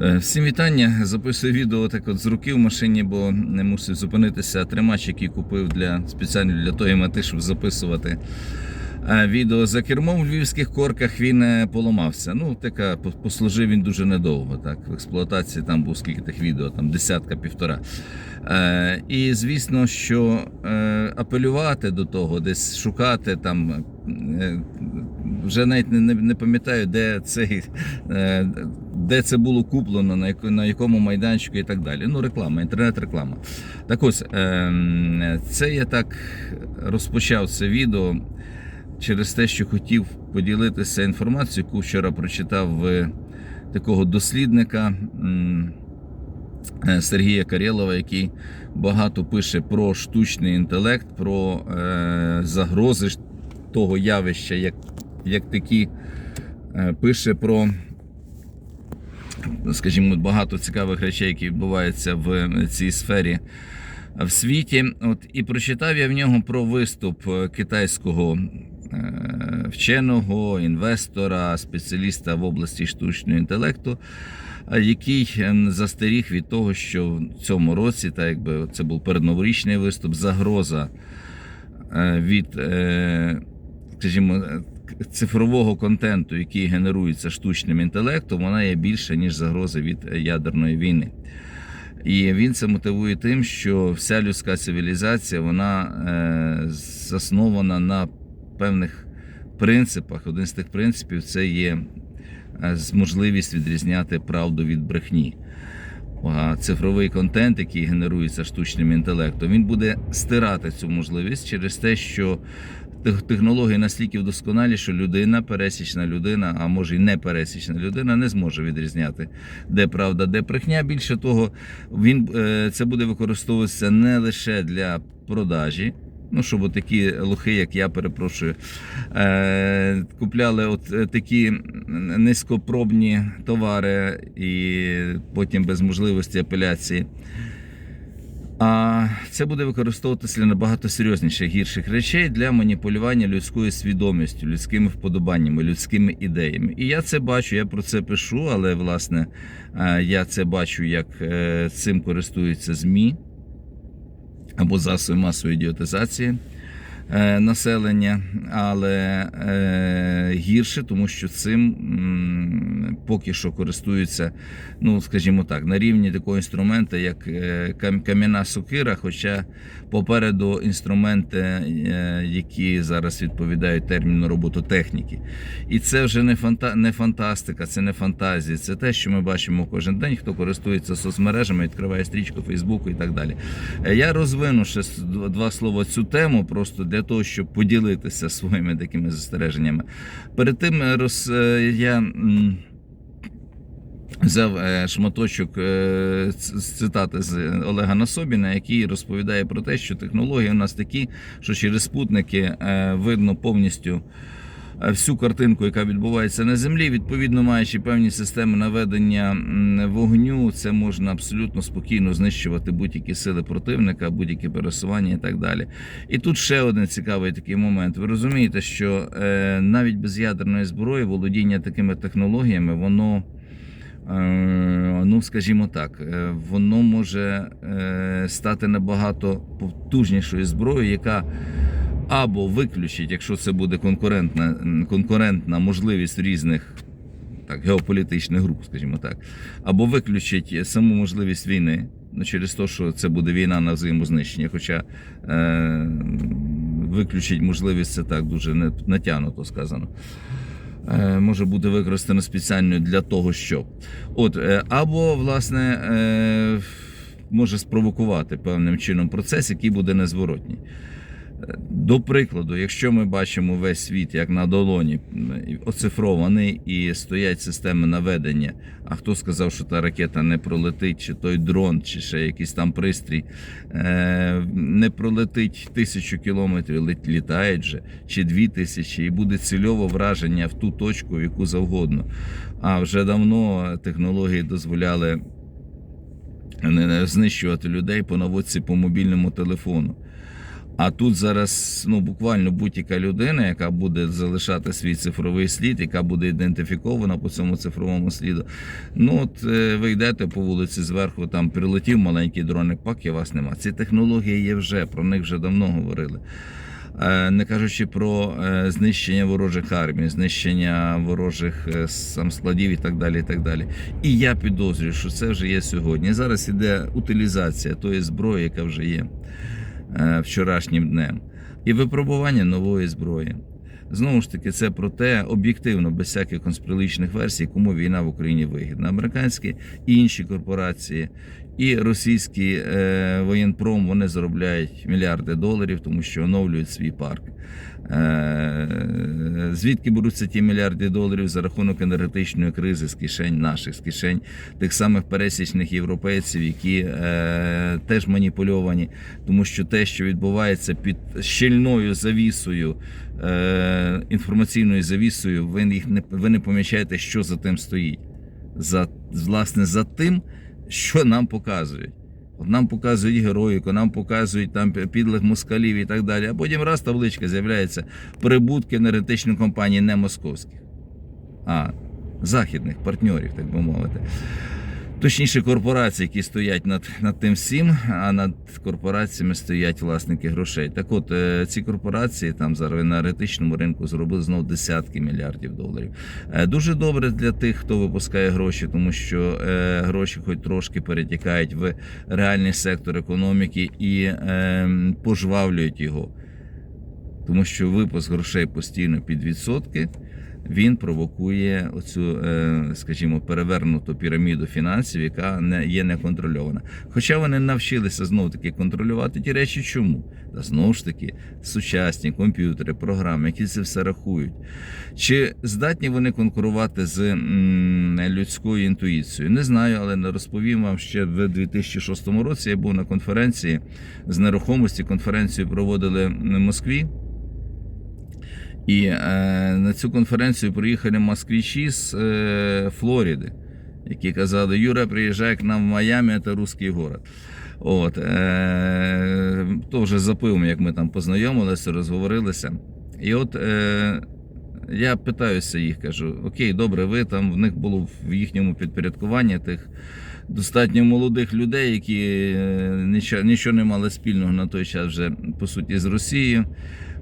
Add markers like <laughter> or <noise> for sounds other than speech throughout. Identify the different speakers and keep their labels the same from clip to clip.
Speaker 1: Е, Всім вітання. Записую відео так от з руки в машині, бо не мусив зупинитися. Тримач, який купив для спеціально для тої мети, щоб записувати е, відео за кермом в львівських корках. Він е, поламався. Ну, така послужив він дуже недовго. Так, в експлуатації там був скільки тих відео, там десятка півтора. Е, і звісно, що е, апелювати до того, десь шукати там. е, вже навіть не, не, не пам'ятаю, де цей, де це було куплено, на, якому майданчику і так далі. Ну, реклама, інтернет-реклама. Так ось, е, це я так розпочав це відео через те, що хотів поділитися інформацією, яку вчора прочитав в такого дослідника. е, Сергія Карєлова, який багато пише про штучний інтелект, про е, загрози того явища, як, як такі, е, пише про, скажімо, багато цікавих речей, які відбуваються в цій сфері в світі. От, і прочитав я в нього про виступ е, китайського е, вченого, інвестора, спеціаліста в області штучного інтелекту, е, який ем, застеріг від того, що в цьому році, так якби це був передноворічний виступ, загроза е, від, е, скажімо, е, цифрового контенту, який генерується штучним інтелектом, вона є більша, ніж загроза від ядерної війни. І він це мотивує тим, що вся людська цивілізація вона е, заснована на певних принципах. Один з тих принципів це є е, можливість відрізняти правду від брехні. А цифровий контент, який генерується штучним інтелектом, він буде стирати цю можливість через те, що технології настільки вдосконалі, що людина, пересічна людина, а може й не пересічна людина, не зможе відрізняти, де правда, де брехня. Більше того, він е, це буде використовуватися не лише для продажі. Ну, щоб такі лохи, як я перепрошую, е, купляли от е, такі низькопробні товари і потім без можливості апеляції. А це буде використовуватися для набагато серйозніших гірших речей для маніпулювання людською свідомістю, людськими вподобаннями, людськими ідеями. І я це бачу, я про це пишу, але власне я це бачу, як е, цим користуються ЗМІ або засоби масової ідіотизації населення, але е, гірше, тому що цим поки що користуються, ну скажімо так, на рівні такого інструмента, як е, кам'яна сокира, хоча попереду інструменти, е, які зараз відповідають терміну робототехніки. І це вже не, фанта... не фантастика, це не фантазія, це те, що ми бачимо кожен день, хто користується соцмережами, відкриває стрічку Фейсбуку і так далі. Е, Я розвину ще два слова цю тему, просто для того, щоб поділитися своїми такими застереженнями. Перед тим е, роз... е, я. Взяв е, шматочок з цитати з Олега Насобіна, який розповідає про те, що технології у нас такі, що через спутники видно повністю всю картинку, яка відбувається на землі. Відповідно, маючи певні системи наведення вогню, це можна абсолютно спокійно знищувати будь-які сили противника, будь-які пересування і так далі. І тут ще один цікавий такий момент. Ви розумієте, що е, навіть без ядерної зброї володіння такими технологіями, воно. Е, Ну, скажімо так, е, воно може е, стати набагато потужнішою зброєю, яка або виключить, якщо це буде конкурентна, конкурентна можливість різних так, геополітичних груп, скажімо так, або виключить саму можливість війни. Ну, через те, що це буде війна на взаємознищення, хоча е, виключить можливість це так дуже натягнуто сказано е, може бути використано спеціально для того, щоб. От, е, або, власне, е, може спровокувати певним чином процес, який буде незворотній. Е, До прикладу, якщо ми бачимо весь світ як на долоні оцифрований і стоять системи наведення, а хто сказав, що та ракета не пролетить, чи той дрон, чи ще якийсь там пристрій е, не пролетить тисячу кілометрів, літають вже, чи дві тисячі, і буде цільове враження в ту точку, в яку завгодно. А вже давно технології дозволяли не знищувати людей по наводці по мобільному телефону. А тут зараз ну, буквально будь-яка людина, яка буде залишати свій цифровий слід, яка буде ідентифікована по цьому цифровому сліду. Ну от е, ви йдете по вулиці зверху, там прилетів маленький дроник, пак і вас нема. Ці технології є вже, про них вже давно говорили. Е, Не кажучи про е, знищення ворожих армій, знищення ворожих сам складів і так далі. І так далі. І я підозрюю, що це вже є сьогодні. Зараз іде утилізація тої зброї, яка вже є вчорашнім днем, і випробування нової зброї. Знову ж таки, це про те, об'єктивно, без всяких конспірологічних версій, кому війна в Україні вигідна. Американські і інші корпорації, і російський е, воєнпром вони заробляють мільярди доларів, тому що оновлюють свій парк. Е, звідки беруться ті мільярди доларів за рахунок енергетичної кризи з кишень наших, з кишень тих самих пересічних європейців, які е, теж маніпульовані, тому що те, що відбувається під щільною завісою, е, інформаційною завісою, ви їх не ви не помічаєте, що за тим стоїть. За власне за тим, що нам показують. От нам показують героїку, нам показують там підлих москалів і так далі. А потім раз табличка з'являється прибутки енергетичної компанії не московських, а західних партнерів, так би мовити. Точніше, корпорації, які стоять над, над тим всім, а над корпораціями стоять власники грошей. Так от, е, ці корпорації там зараз на енергетичному ринку зробили знову десятки мільярдів доларів. Е, Дуже добре для тих, хто випускає гроші, тому що е, гроші хоч трошки перетікають в реальний сектор економіки і е, пожвавлюють його. Тому що випуск грошей постійно під відсотки. Він провокує оцю, е, скажімо, перевернуту піраміду фінансів, яка не є неконтрольована. Хоча вони навчилися знову таки контролювати ті речі, чому? Та знову ж таки, сучасні комп'ютери, програми, які це все рахують. Чи здатні вони конкурувати з людською інтуїцією? Не знаю, але не розповім вам ще в 2006 році. Я був на конференції з нерухомості. Конференцію проводили в Москві. І е, на цю конференцію приїхали москвичі з е, Флориди, які казали: Юра, приїжджай к нам в Майамі, це русський город. От, е, то вже за пивом, як ми там познайомилися, розговорилися. І от е, я питаюся їх, кажу: Окей, добре, ви там в них було в їхньому підпорядкуванні тих достатньо молодих людей, які е, нічого, нічого не мали спільного на той час вже по суті з Росією.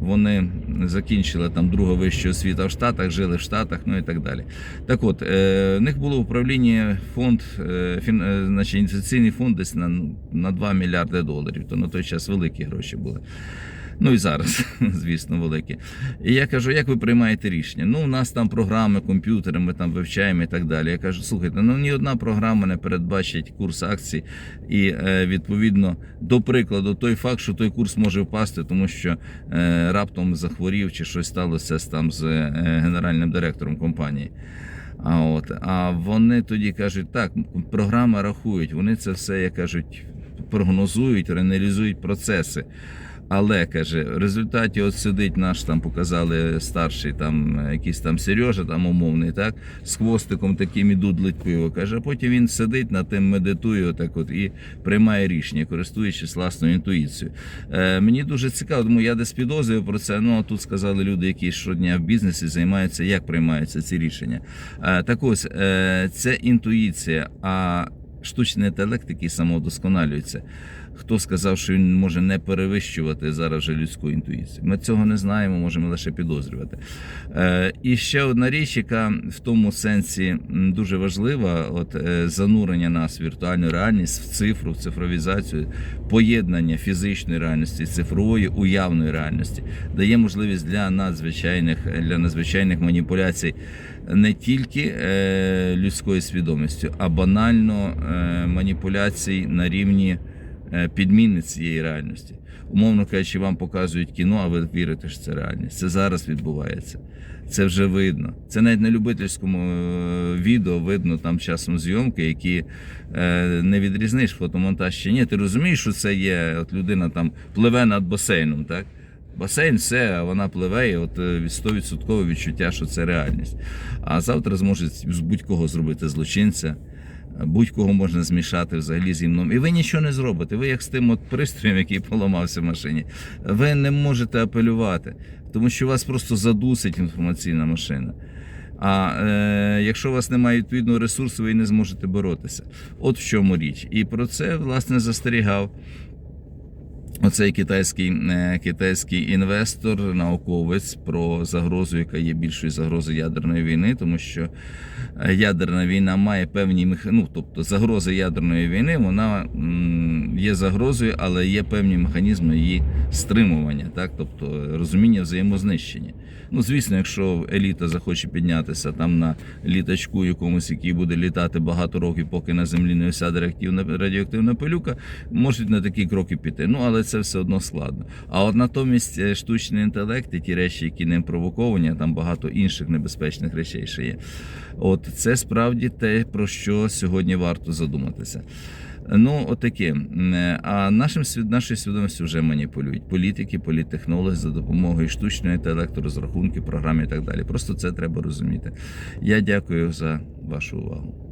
Speaker 1: Вони закінчили там друга вища освіта в Штатах, жили в Штатах, ну і так далі. Так от, е, в них було в управлінні фонд, е, е, значить, інвестиційний фонд десь на, на 2 мільярди доларів. То на той час великі гроші були. Ну і зараз, <laughs> звісно, великі. І я кажу, як ви приймаєте рішення? Ну, у нас там програми, комп'ютери, ми там вивчаємо і так далі. Я кажу, слухайте, ну ні одна програма не передбачить курс акцій. І е, відповідно, до прикладу, той факт, що той курс може впасти, тому що е, раптом захворів чи щось сталося там з е, генеральним директором компанії. А от а вони тоді кажуть, так, програми рахують, вони це все, як кажуть, прогнозують, реалізують процеси. Але каже, в результаті от сидить наш там показали старший там якийсь там Сережа, там умовний, так з хвостиком таким і дудлить пиво. Каже, а потім він сидить над тим, медитує, отак от і приймає рішення, користуючись власною інтуїцією. Е, мені дуже цікаво, тому я десь підозрюю про це. Ну а тут сказали люди, які щодня в бізнесі займаються, як приймаються ці рішення. Е, так ось е, це інтуїція. А штучний інтелект, який самовдосконалюється. Хто сказав, що він може не перевищувати зараз вже людську інтуїцію? Ми цього не знаємо, можемо лише підозрювати. Е, і ще одна річ, яка в тому сенсі дуже важлива: от е, занурення нас в віртуальну реальність, в цифру, в цифровізацію, поєднання фізичної реальності, цифрової уявної реальності дає можливість для надзвичайних для надзвичайних маніпуляцій не тільки е, людською свідомістю, а банально е, маніпуляцій на рівні е, підміни цієї реальності. Умовно кажучи, вам показують кіно, а ви вірите, що це реальність. Це зараз відбувається. Це вже видно. Це навіть на любительському е, відео видно там часом зйомки, які е, не відрізниш фотомонтаж чи ні. Ти розумієш, що це є. От людина там пливе над басейном, так? Басейн все, а вона пливе, і от е, 100% відчуття, що це реальність. А завтра зможе з будь-кого зробити злочинця. Будь-кого можна змішати взагалі зі мною. І ви нічого не зробите. Ви як з тим от пристроєм, який поламався в машині, ви не можете апелювати, тому що вас просто задусить інформаційна машина. А е, якщо у вас немає відповідного ресурсу, ви не зможете боротися. От в чому річ. І про це власне застерігав оцей китайський, е, китайський інвестор, науковець про загрозу, яка є більшою загрозою ядерної війни, тому що е, ядерна війна має певні мех... ну, тобто загроза ядерної війни, вона є загрозою, але є певні механізми її стримування, так, тобто розуміння взаємознищення. Ну, звісно, якщо еліта захоче піднятися там на літачку якомусь, який буде літати багато років, поки на землі не осяде радіоактивна пилюка, можуть на такі кроки піти. Ну але це все одно складно. А от натомість е, штучний інтелект і ті речі, які ним провоковані, а там багато інших небезпечних речей ще є. От це справді те, про що сьогодні варто задуматися. Ну, отаке. Е, А нашим нашою свідомістю вже маніпулюють політики, політтехнологи за допомогою штучного інтелекту, розрахунків, програм і так далі. Просто це треба розуміти. Я дякую за вашу увагу.